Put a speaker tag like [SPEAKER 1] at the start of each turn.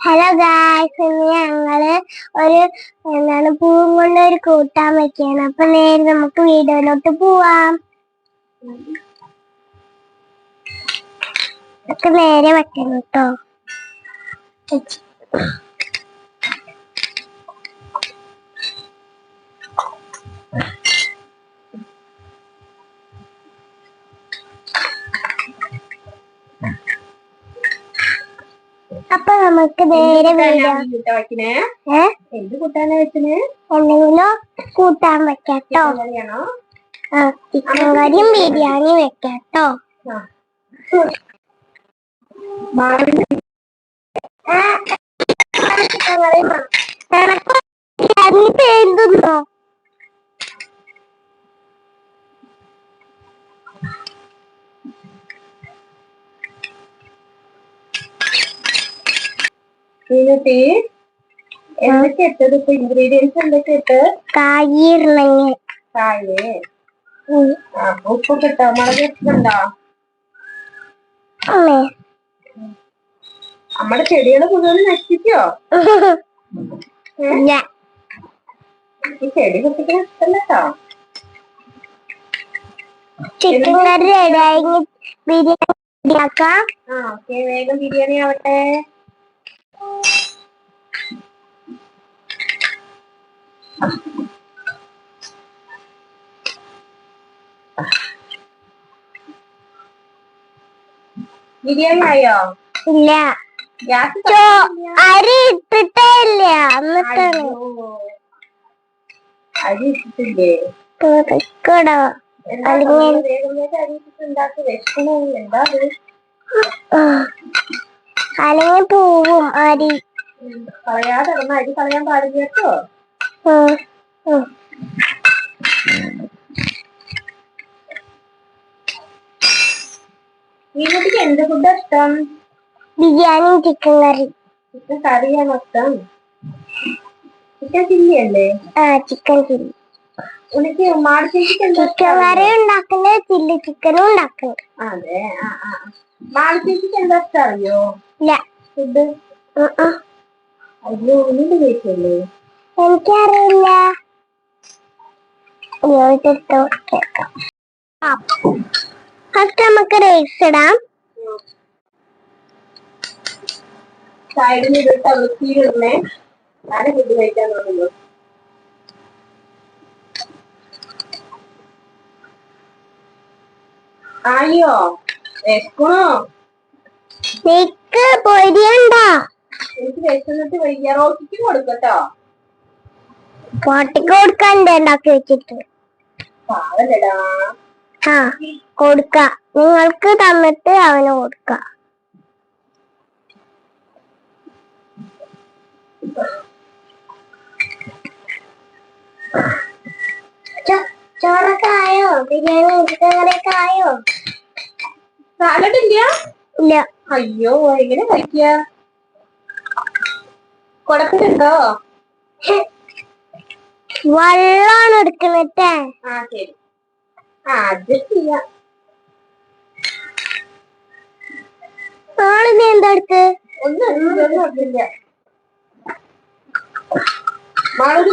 [SPEAKER 1] Hello guys ഇന്ന് ഞങ്ങൾ ഒരു എന്താണ് പൂവും കൊണ്ട് ഒരു കൂട്ടാൻ വെക്കാണ് അപ്പൊ നേരെ നമുക്ക് വീഡിയോയിലോട്ട് പോവാം. നേരെ വെക്കണം കേട്ടോ അപ്പൊ നമുക്ക് നേരെ ഏ?
[SPEAKER 2] എന്ത് കൂട്ടാനാ വെച്ചിന്
[SPEAKER 1] എന്തെങ്കിലും കൂട്ടാൻ വെക്കാട്ടോ ആ ചിക്കൻ കറിയും ബിരിയാണി വെക്കാട്ടോ
[SPEAKER 2] മാവിന്
[SPEAKER 1] എന്തുന്നോ?
[SPEAKER 2] എന്നിട്ട് എന്തൊക്കെ ഇട്ടത്? ഇപ്പൊ ഇൻഗ്രീഡിയൻസ് എന്തൊക്കെ ഇട്ട് കായേ. ഉപ്പൊക്കെ ഇട്ടോ? മുളക്
[SPEAKER 1] ഇട്ടിട്ടുണ്ടോ?
[SPEAKER 2] നമ്മുടെ ചെടികൾ മുഴുവൻ നശിപ്പിക്കോ? ഈ ചെടി കുട്ടിക്ക്
[SPEAKER 1] ചിക്കൻ കറി ബിരിയാണി ആക്കാം
[SPEAKER 2] ആ ഓക്കെ. വേഗം ബിരിയാണി ആവട്ടെ. ബിരിയാണി ആയോ
[SPEAKER 1] ഇല്ല അരി ഇട്ടിട്ടേ ഇല്ല. എന്നിട്ടാണ്
[SPEAKER 2] അരി ഇട്ടിട്ടില്ലേ?
[SPEAKER 1] കേടോ
[SPEAKER 2] എന്താ
[SPEAKER 1] അല്ലെങ്കിൽ-
[SPEAKER 2] വേഗം വേഗം അരി ഇട്ടിട്ട് ഉണ്ടാക്കി. എന്താ അത്?
[SPEAKER 1] അല്ലെങ്കിൽ പോവും അരി
[SPEAKER 2] കളയാതെ കിടന്ന അരി കളയാൻ പാടില്ല കേട്ടോ എന്ത് ഫുഡ് ഇഷ്ടം?
[SPEAKER 1] ബിരിയാണി ചിക്കൻ കറി.
[SPEAKER 2] ചിക്കൻ കറിയാണ് ഇഷ്ടം ചിക്കൻ ചില്ലി അല്ലേ
[SPEAKER 1] ആ ചിക്കൻ ചില്ലി.
[SPEAKER 2] ഉണക്കി മാടി
[SPEAKER 1] ചിക്കൻ കറി ഉണ്ടാക്കുന്നത് ചില്ലി ചിക്കനും ഉണ്ടാക്കുന്നത്
[SPEAKER 2] അതെ എന്താ അറിയോ?
[SPEAKER 1] ഇല്ല.
[SPEAKER 2] ഫുഡ്? കഴിച്ചല്ലേ
[SPEAKER 1] എനിക്കറിയില്ല. കേൾക്കാം ഫസ്റ്റ് നമുക്ക് റൈസ് ഇടാം.
[SPEAKER 2] സൈഡിൽ ഇതിട്ട് വൃത്തിയിലിടണേ ഞാൻ ഫുഡ് കഴിക്കാൻ തുടങ്ങുന്നു ആയോ വെക്കണോ
[SPEAKER 1] നിക്ക് പൊരിയണ്ട
[SPEAKER 2] എനിക്ക് വിശന്നിട്ട് വയ്യ. റോസിക്ക് കൊടുക്കട്ടോ.
[SPEAKER 1] പാട്ടിക്ക് കൊടുക്കണ്ട ഉണ്ടാക്കി വെച്ചിട്ട്?
[SPEAKER 2] പാവല്ലടാ
[SPEAKER 1] ആ കൊടുക്ക. നിങ്ങൾക്ക് തന്നിട്ട് അവന് കൊടുക്ക. ചോറൊക്കെ ആയോ? ബിരിയാണി ചിക്കൻ കറിയൊക്കെ ആയോ?
[SPEAKER 2] സാലഡ് ഇല്ല?
[SPEAKER 1] ഇല്ല.
[SPEAKER 2] അയ്യോ എങ്ങനെ കഴിക്കുക കൊടുക്കുന്നുണ്ടോ
[SPEAKER 1] വെള്ളമാണ് എടുക്കുന്നത്
[SPEAKER 2] ആ ശരി. ആ അഡ്ജസ്റ്റ് ചെയ്യാം
[SPEAKER 1] ആളിനി എന്താ എടുത്ത്?
[SPEAKER 2] ഒന്നും മാളൂര്